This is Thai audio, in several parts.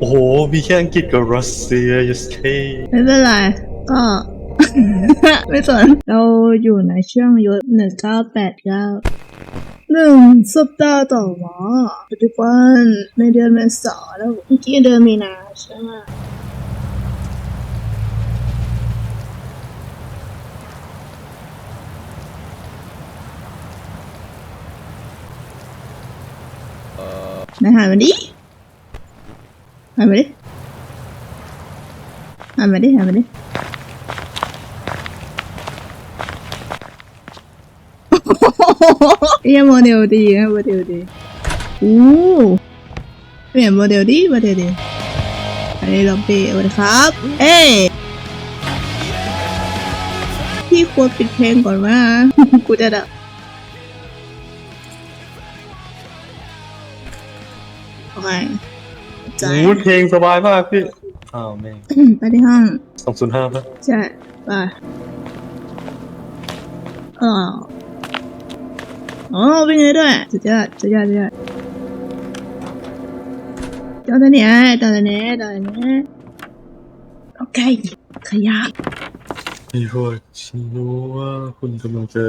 โอ้โห มีแค่อังกฤษกับรัสเซีย yes k ไม่เป็นไร ก็ ไม่สน เราอยู่ในช่วงยุคหนึ่งเก้าแปดเก้าหนึ่งสัปดาห์ต่อมาปัจจุบันในเดือนเมษาแล้วเมื่อกี้เดือนมีนาใช่ไหมนายหันมาดิ หันมาดิหันมาดิหันมาดิเอียโมเดลดีนะโมเดลดีอู้เปลี่ยนโมเดลดีโมเดลดีอันนี้ลองเปลี่ยนสวัสดีครับ เอ้ยพี่ควรปิดเพลงก่อนว่ากูจะดับโอเค ใจโอ้โหเพลงสบายมากพี่ อ้าวแม่งไปที่ห้อง สองศูนย์ห้าป่ะใช่ไปอ๋ออ๋อวิ่งเลยด้วยสุดยอดสุดยอดสุดยอดตอนนี้ตอนนี้ตอนนี้โอเคขยับ พี่พวกฉันรู้ว่าคุณกำลังจะ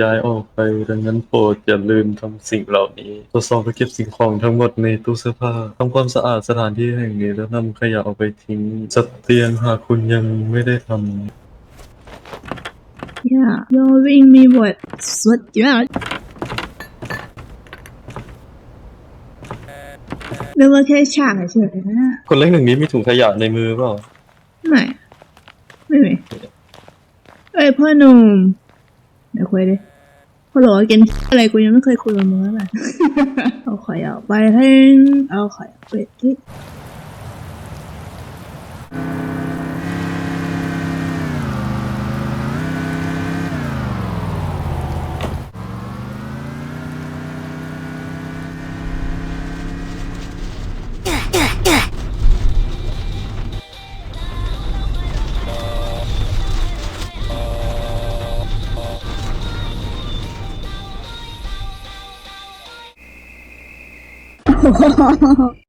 ย้ายออกไป ดังนั้นโปรดอย่าลืมทำสิ่งเหล่านี้ตรวจสอบและเก็บสิ่งของทั้งหมดในตู้เสื้อผ้าทำความสะอาดสถานที่แห่งนี้แล้วนำขยะออกไปทิ้งจัดเตียงหากคุณยังไม่ได้ทำอย่าโยวิ่งมีบทสุดยอดนึกว่าแค่ฉากเฉยๆนะคนเล็กหนึ่งนี้มีถุงขยะในมือเปล่าไม่ไม่มีเอ้ยพ่อหนุ่มเดี๋ยวคุยดิพ่อหลอกกินอะไรกูยังไม่เคยคุยกับมึงเลยเอาขอยออกไปให้เอาขอยออกไปที่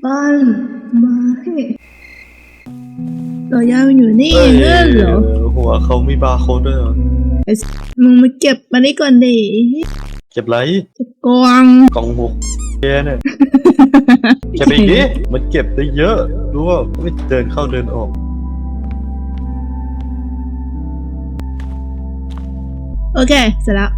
บ้านมาให้เราย่ามันอยู่นี่เงื่อนเหรอหัวเขามีบาร์โค้ดด้วยเหรอไอ้สมึงมาเก็บมานี่ก่อนดิเก็บไรเก็บกวางกล่องหมวกแกเนี่ยเก็บไปอีกดิมันเก็บได้เยอะรู้ว่าไม่เดินเข้าเดินออกโอเคเสร็จแล้ว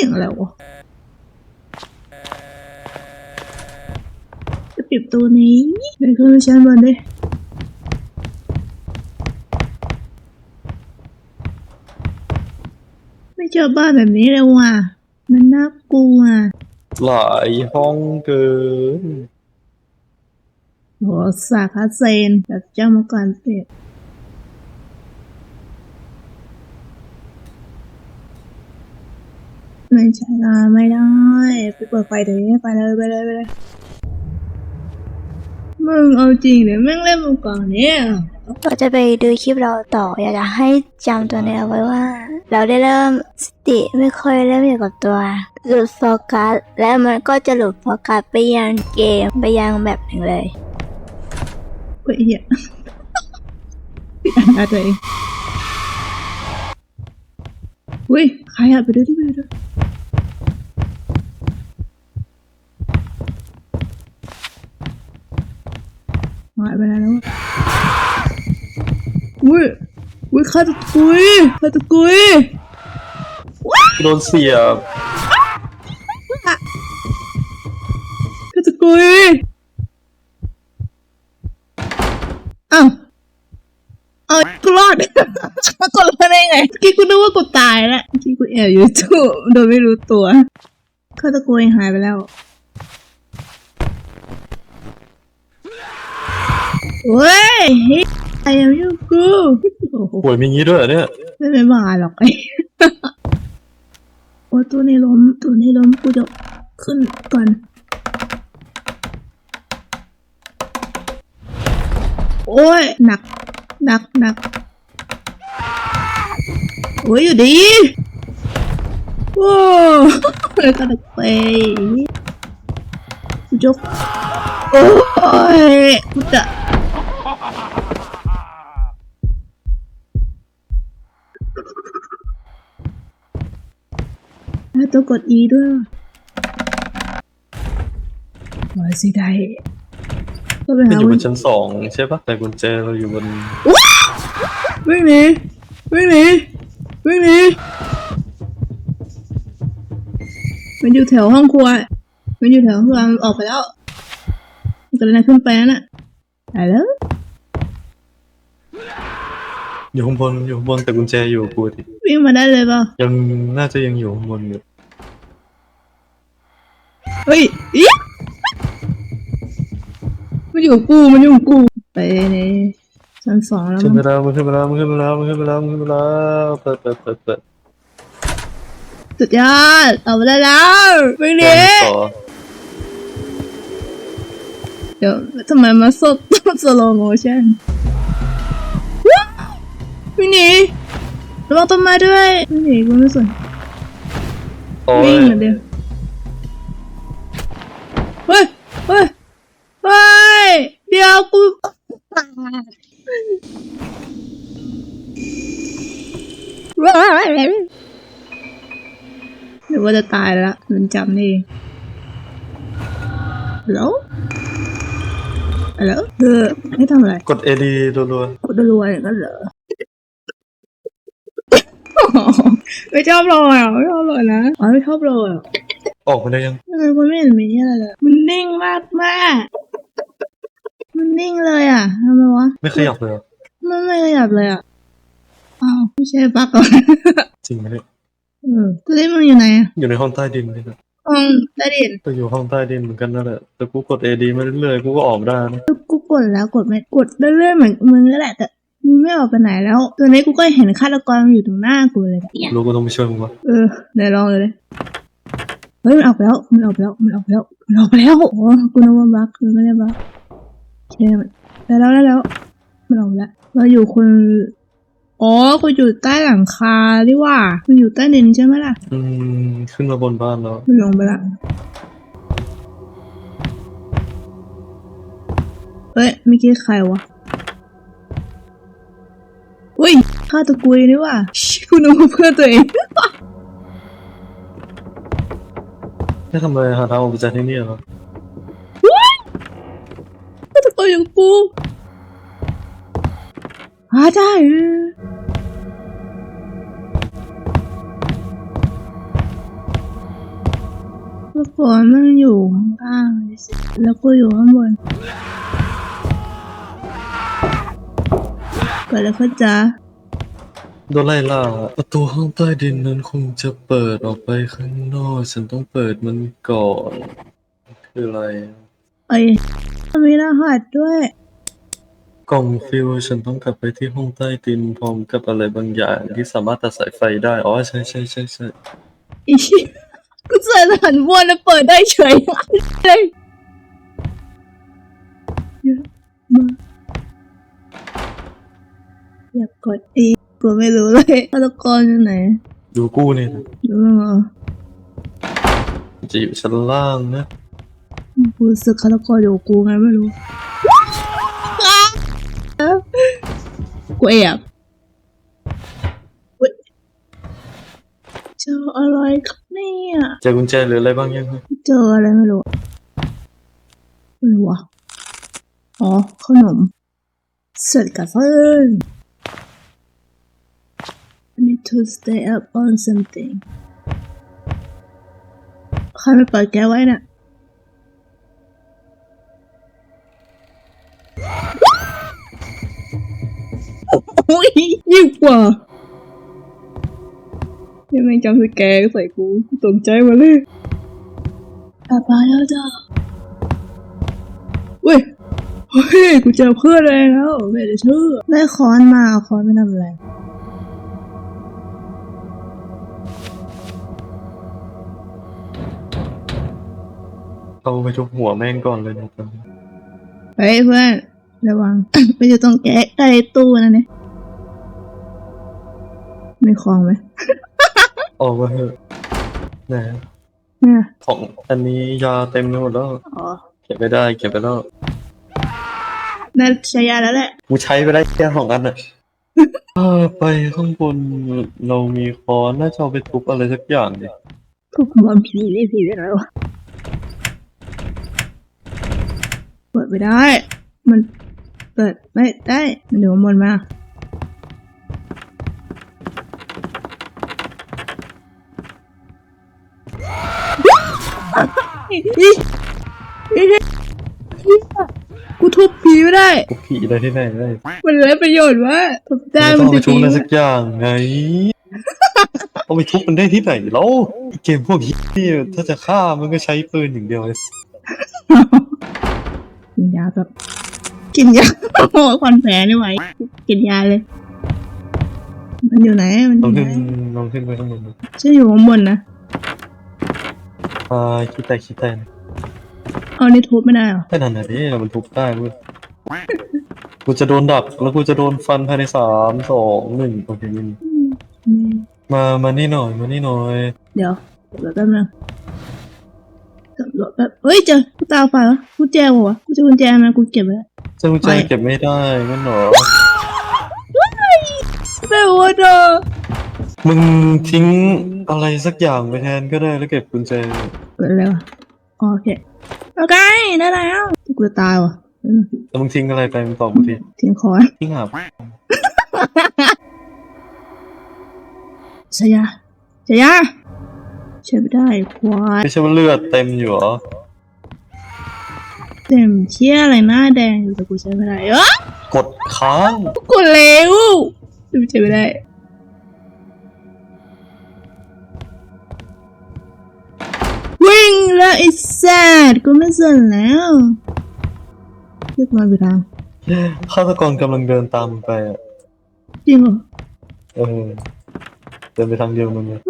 สียงอะไรวะจะปิดตัวนี้เดินขึ้นไปชั้นบนดิไม่เจอบ้านแบบนี้เลยว่ะ มันน่ากลัวหลายห้องเกินโหสาขาเซนแบบเจ้ามังกรเปรียบ ไม่ใช่ละไม่ได้ไปเปิดไฟเดี๋ยวนี้ไปเลยไปเลยไปเลยมึงเอาจริงเดี๋ยวแม่งเล่นมังกรเนี่ยเราจะไปดูคลิปเราต่อ อยากจะให้จำตัวนี้เอาไว้ว่า เราได้เริ่มสติไม่ค่อยเริ่มอยู่กับตัว หลุดโฟกัส และมันก็จะหลุดโฟกัสไปยังเกมไปยังแบบหนึ่งเลยเฮ้ยเหี้ยปิดอ่านได้ตัวเอง อุ้ยใครอะไปดูที่ไปดูดิหายไปไหนแล้ววะอุ้ย อุ้ยข้าตะกุยข้าตะกุยโดนเสียบข้าตะกุยอ้าวเอากูรอด มากดมาได้ไงเมื่อกี้กูนึกว่ากูตายแล้วเมื่อกี้กูแอบอยู่ตู้โดยไม่รู้ตัวข้าตะกุยหายไปแล้วเว้ยเฮ้ยไอ้ยังอยู่กูโอ้โหป่วยมีงี้ด้วยเหรอเนี่ยไม่ไม่มาหรอกไอ้โอ้ตัวนี้ล้มตัวนี้ล้มกูจะขึ้นก่อนโอ้ยหนักหนักหนัก โอ้ยอยู่ดีว้าวแล้วก็ตะเปยกูจกโอ้ยกูจะแล้วตัวกด E ด้วยมาสิได้ก็ไปมันหาอยู่บวินชั้นสองใช่ปะแต่กุญแจเราอยู่บนวิ่งหนีวิ่งหนี วิ่งหนีมันอยู่แถวห้องครัว มันอยู่แถวห้องครัวมันออกไปแล้วมันกำลังขึ้นไปนั่นน่ะไปแล้วอยู่ข้างบนอยู่ข้างบนแต่กุญแจอยู่กับกูดิวิ่งมาได้เลยเปล่ายังน่าจะยังอยู่ข้างบนอยู่เฮ้ยอีมันอยู่กับกูมันอยู่กับกูไปใน ชั้นสองแล้วขึ้นมั้ไปงแล้วมันขึ้นไปแล้วมันขึ้นไปแล้วมันขึ้นไปแล้วมันขึ้นไปแล้วเปิดเปิดเปิดเปิดสุดยอดออกมาได้แล้ววิ่งหนีต่อเดี๋ยวทำไมมาสดสโลโมชั่นวิ่งหนีระวังต้นไม้ด้วยวิ่งหนีกูไม่สนโอ้วิ่ยงเหมือนเดิมเฮ้ยเฮ้ยเฮ้ยเดี๋ยวกู เดี๋ยวว่าจะตายแล้วมันจำนี่ฮัลโหลฮัลโหลเออไม่ทำอะไร กดเอดีรัวกดรัวๆอย่างนั้นเหรอไม่ชอบรอยอะไม่ชอบรอยนะอ๋อไม่ชอบรอยอะๆออกมาได้ยังทำไมมันไม่เห็นมีอะไรเลยมันนิ่งมากมาก มันนิ่งเลยอะทำไมวะ ไม่ขยับเลยเหรอมันไม่ขยับเลยอะอ้าวไม่ใช่ปักก่อนจริงไหมเนี่ยเออตัวนี้มันอยู่ไหนอะอยู่ในห้องใต้ดินนี่นะห้องใต้ดินก็อยู่ห้องใต้ดินเหมือนกันนั่นแหละแต่กูกดเอดีมาเรื่อยๆกูก็ออกไม่ได้นะกูกดแล้วกดไม่กดเรื่อยๆเหมือนมึงก็แหละแต่มึงไม่ออกไปไหนแล้ว ตัวนี้กูก็เห็นฆาตกรมันอยู่ตรงหน้ากูเลยอะรู้กูต้องไปช่วยมึงวะเออไหนลองเลยเฮ้ยมันออกไปแล้วมันออกไปแล้วมันออกไปแล้วมันออกไปแล้วโอ้กูนึกว่าบักคือไม่ได้บัก ใช่มันได้แล้วได้แล้วมันออกไปแล้ว เราอยู่คน อ๋อกูอยู่ใต้หลังคาดิว่ามันอยู่ใต้ดินใช่ไหมล่ะ อืม ขึ้นมาบนบ้านแล้ว มันลงไปละเฮ้ยเมื่อกี้ใครวะอุ้ยฆ่าตะกุยนี่ว่าชิกูนึกว่าเพื่อนตัวเองไม่ทำอะไรหาทางออกไปจากที่นี่เหรอฆาตกร อย่างกูหาได้เออเมื่อก่อนมันอยู่ข้างล่างเลยสิแล้วก็อยู่ข้างบนเกิดอะไรขึ้นจ๊ะโดนไล่ล่าประตูห้องใต้ดินนั้นคงจะเปิดออกไปข้างนอก ฉันต้องเปิดมันก่อน คืออะไรเอ้ย มีรหัสด้วย กล่องฟิวฉันต้องกลับไปที่ห้องใต้ดินพร้อมกับอะไรบางอย่างที่สามารถตัดสายไฟได้ อ๋อ ใช่ใช่ใช่ใช่อีกูใส่รหัสวนแล้วเปิดได้เฉยเลยเยอะมากอยากกดอีกกูไม่รู้เลยฆาตกรอยู่ไหนดูกู้นี่นะรู้มั้งเหรอจะอยู่ชั้นล่างนะ กูรู้สึกฆาตกรอยู่กับกูไงไม่รู้ กูแอบอุ๊ยเจออะไรครับเนี่ยเจอกุญแจหรืออะไรบ้างยังครับเจออะไรไม่รู้ไม่รู้วะอ๋อขนมเสร็จกับเพื่อน I need to stay up on something ใครไม่เปิดแกไว้น่ะโอ้ยยิ่งกว่ายังไม่จำสแกนใส่กูกูตกใจหมาเลยกลับมาแล้วจ้ะเว้ยเฮ้ยกูเจอเพื่อนเลยแล้วไม่ได้เชื่อได้ค้อนมาเอาค้อนไม่ทำอะไรเอาไปทุบหัวแม่งก่อนเลยนะเฮ้ยเพื่อนระวังไปอยู่ตรงแก๊ใกล้ตู้นั่นเนี่ย มีของไหมออกมาเถอะนะเนี่ยของอันนี้ยาเต็มไปหมดแล้ว อ๋อเก็บไม่ได้ เก็บไปแล้วน่าใช้ยาแล้วแหละกูใช้ไปได้แค่สองอันอะเออไปข้างบนเรามีค้อนน่าจะเอาไปทุบอะไรสักอย่างดิทุกบอลผีเลยผีได้แล้วะเปิดไม่ได้ มันเปิดไม่ได้ มันอยู่ข้างบนมา กูทุบผีไม่ได้ทุบผีได้ที่ไหนได้มันไร้ประโยชน์วะทุบได้ต้มัอนงเอาไปจะทุบดีอะไรสักอย่างไงเอาไปทุบมันได้ที่ไหนแล้วเกมพวกนี้ถ้าจะฆ่ามันก็ใช้ปืนอย่างเดียวเลยกินยาแบบกินยาโอ้ควันแผลนี่ไหวกินยาเลย มันอยู่ไหนมันอยู่ไหนลองขึ้นไปข้างบนดูฉันอยู่ข้างบนนะ อ่าคิดแต่คิดแต่เอานี่ทุบไม่ได้เหรอแค่นั้นนะดิมันทุบได้เว้ยกูจะโดนดักแล้วกูจะโดนฟันภายในสามสองหนึ่งโอเคมินอืมมามานี่หน่อยมานี่หน่อยเดี๋ยวเดี๋ยวแป๊บนึงสำรวจแป๊บเฮ้ยเจอกูตาฝาดวะกูแจวะกูจะกุญแจมากูเก็บไว้แล้วเจ้ากุญแจไม่ เก็บไม่ได้งั้นเหรอแม่วัวเธอมึงทิ้งอะไรสักอย่างไปแทนก็ได้แล้วเก็บกุญแจ เกิดอะไรวะอ๋อโอเคโอเคได้แล้วกูจะตายวะแป๊บนึงแล้วมึงทิ้งอะไรไปมึงตอบกูทีทิ้งคอนทิ้งหาบชายาชายาใช้ไม่ได้ควายไม่ใช่ว่าเลือดเต็มอยู่เหรอเต็มเชี่ยอะไรหน้าแดงอยู่แต่กูใช้ไม่ได้เอ้อกดค้างกูเร็วดูใช้ไม่ได้ งแล้วไอ้แซดกูไม่สนแล้วเรียกมาไปทางฆาตกรกำลังเดินตามมึงไปอะจริงเหรอเออเดินไปทางเดียวมึงเลย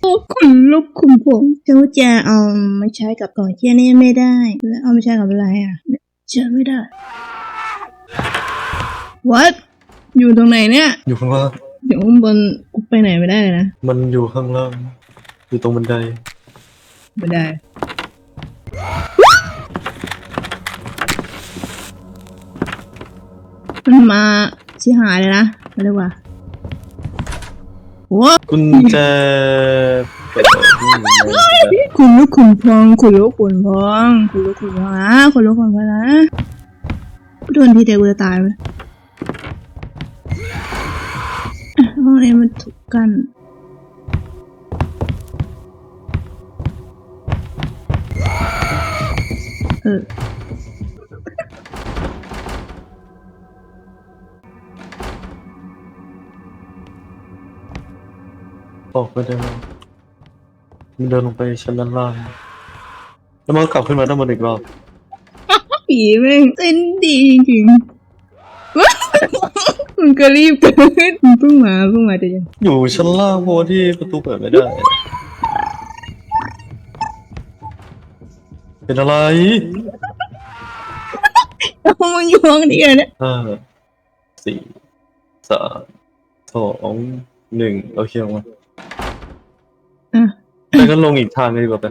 โอ้ขนลุกขุมผงเจ้าจะเอามาใช้กับกล่องเชี่ยนี่ไม่ได้ แล้วเอามาใช้กับอะไรอะเชื่อไม่ได้ what อยู่ตรงไหนเนี่ย อยู่ข้างล่าง เดี๋ยวข้างบนกูไปไหนไม่ได้เลยนะมันอยู่ข้างล่าง อยู่ตรงบันได ไม่ได้ มันมาชิหายเลยนะมาเรียกว่าโอ้กุญแจเปิดที่ไหนคุณลูกขุนพองคุณลูกขุนพองคุณลูกขุนพองนะคุณลูกขุนพองนะกูโดนทีเดียวกูจะตายไหม อะห้องนี้มันถูกกัน เออออกไปได้ไหมมันเดินลงไปชั้นด้านล่าง แล้วมันก็กลับขึ้นมาด้านบนอีกรอบ ผีแม่งเต้นดีจริงๆว้าว มึงก็รีบเกินมึงเพิ่งมาเพิ่งมาแต่ยังอยู่ชั้นล่างเพราะว่าที่ประตูเปิดไม่ได้ เป็นอะไรเอามึงอยู่ห้องนี้เลยเนี่ยห้าสี่สามสองหนึ่งโอเคออกมาอะแล้วก็ลงอีกทางหนึงดีกว่าไป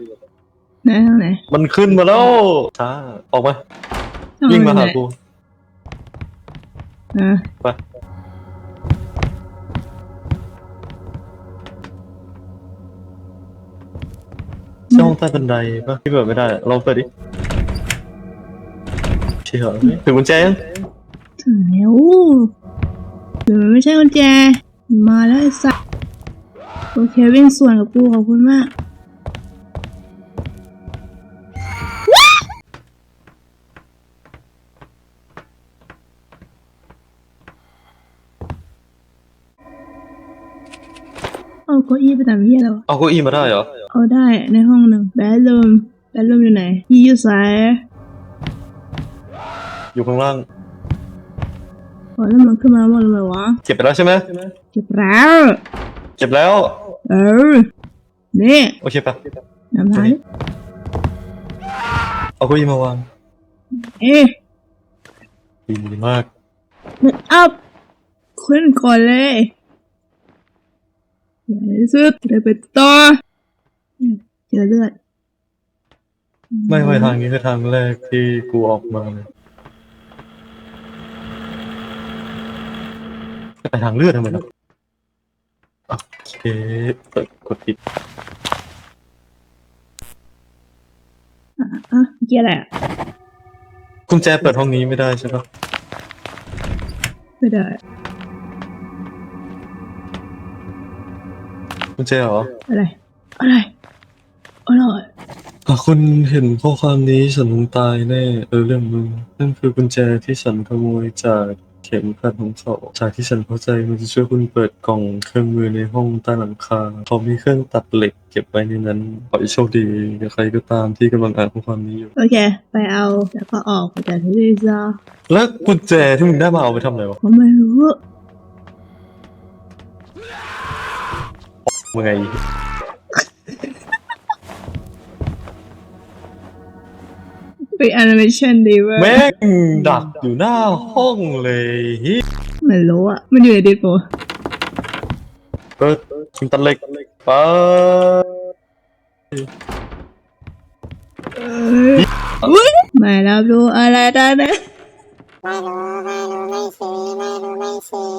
ไหนห้องไหนมันขึ้นมาแล้วช้าออกมาห้องวิ่งมาหาไหนกู อะ ไป องใต้บันไดปะที่เปิดไม่ได้ลองเปิดดิเชี่ยถึงกุญแจยังถึงแล้วหรือมันไม่ใช่กุญแจมาแล้วไอ้สัสโอเควิ่งส่วนกับกูขอบคุณมาก เอาเก้าอี้ไปทำเหี้ยแล้วเอาเก้าอี้มาได้เหรอ เอาได้ในห้องหนึ่งแบดรูมแบดรูมอยู่ไหนยี่อยู่สายอยู่ข้างล่างโอ้แล้วมันขึ้นมาหมดเลยวะเก็บไปแล้วใช่ไหมเก็บแล้วเก็บแล้ว เออนี่โอเคปะน้ำพายเอาเก็ยีมาวางเอ๊ะดีมากมันอัพขึ้นก่อนเลยอย่าที่สุดได้ไปต่อ เจอเลือด ไม่ไม่ทางนี้คือทางแรกที่กูออกมาเลยไปทางเลือดทำไมล่ะโอเคเปิดกดปิดอะเกี่ยอะไรอะกุญแจเปิดห้องนี้ไม่ได้ใช่ปะไม่ได้กุญแจเหรออะไรอะไร อะไรอะคุณเห็นข้อความนี้ฉันตายแน่เออเรื่องมึงนั่นคือกุญแจที่ฉันขโมยจากเข็มขัดของเขาจากที่ฉันเข้าใจมันจะช่วยคุณเปิดกล่องเครื่องมือในห้องใต้หลังคาเขามีเครื่องตัดเหล็กเก็บไว้ในนั้นขอให้โชคดีกับใครก็ตามที่กำลังอ่านข้อความนี้อยู่ โอเค ไปเอาแล้วก็ออกไปจากที่นี่ซะแล้วกุญแจที่มึงได้มาเอาไปทำอะไรวะผมไม่รู้มึงไง ไปแอนิเมชันดีเว้ยแม่งดักอยู่หน้าห้องเลยเฮ้ยไม่รู้อะ มันอยู่ในดิสโบเปิดคุณตัดเหล็กไปเอ้ยอุ๊ยไม่รับรู้อะไรได้นะไม่รู้ไม่รู้ไม่ซื้อไม่รู้ไม่ซื้อ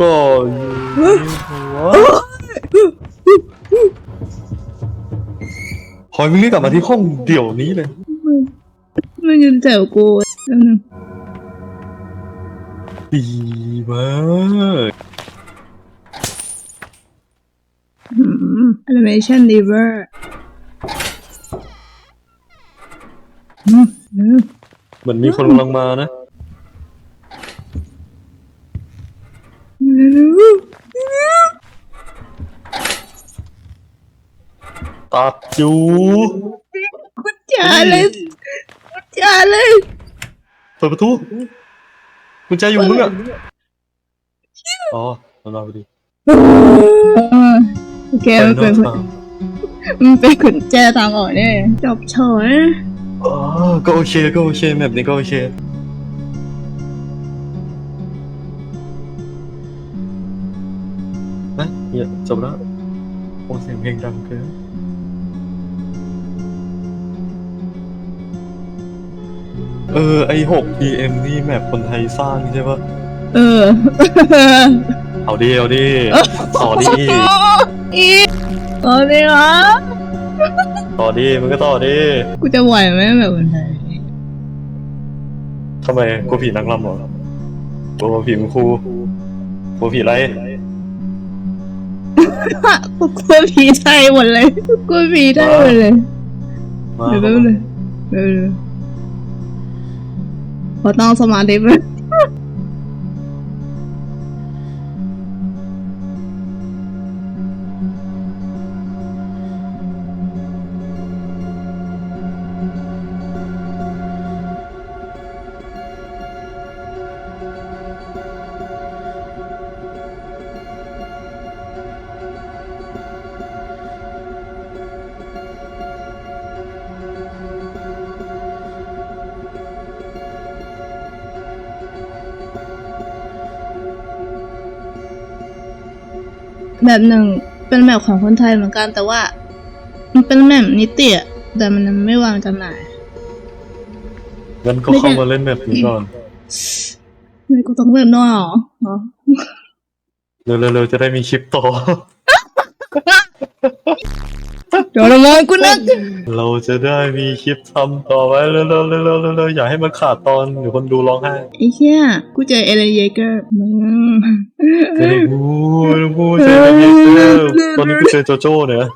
ก็อยู่ในหัวพอยมึงรีบกลับมาที่ห้องเดี๋ยวนี้เลย มันยืนแถวกูแล้วนึงดีมากแอนิเมชันดีเวอร์อืมอืมเหมือนมีคนกำลังมานะ ตัดอยู่กุญแจเลยกุญแจเลยเปิดประตูกุญแจอยู่มึงอะอ๋อมันมาพอดีเออโอเคมันเป็นไปนอกทางมันเป็นกุญแจทางออกเนี่ยจบเฉยอ๋อก็โอเคก็โอเคแบบนี้ก็โอเคนะเนี่ยจบแล้วโอ้เสียงเพลงดังเกิน เออ ไอหก PM นี่แมปคนไทยสร้างใช่ปะเออเอาดิเอาดิต่อดิอีตอนนี้วะต่อดิมันก็ต่อดิกูจะไหวไหมแบบคนไทยทำไมกลัวผีนักรำเหรอกลัวผีมึงครูกลัวผีอะไรกูกลัวผีไทยหมดเลยกูกลัวผีไทยหมดเลยมาเดี๋ยวแป๊บนึงเดี๋ยว เดี๋ยวขอ แบบหนึ่งเป็นแบบของคนไทยเหมือนกันแต่ว่า มันเป็นแบบนิติอะแต่มันไม่วางจำหน่าย งั้นก็เข้ามาเล่นแบบนี้ก่อน ไม่กูต้องเริ่มด้วยเหรอเหรอ เร็วๆๆจะได้มีคลิปต่อ เดี๋ยวละมอนกูนักเราจะได้มีคลิปทำต่อไปเร็วๆเร็วๆเร็วๆอย่าให้มันขาดตอนเดี๋ยวคนดูร้องไห้ไอ้เหี้ยกูเจอเอเลนเยเกอร์มึงเจอกูกูเจอเยเกอร์ตอนนี้กูเจอโจโจ้เนี่ย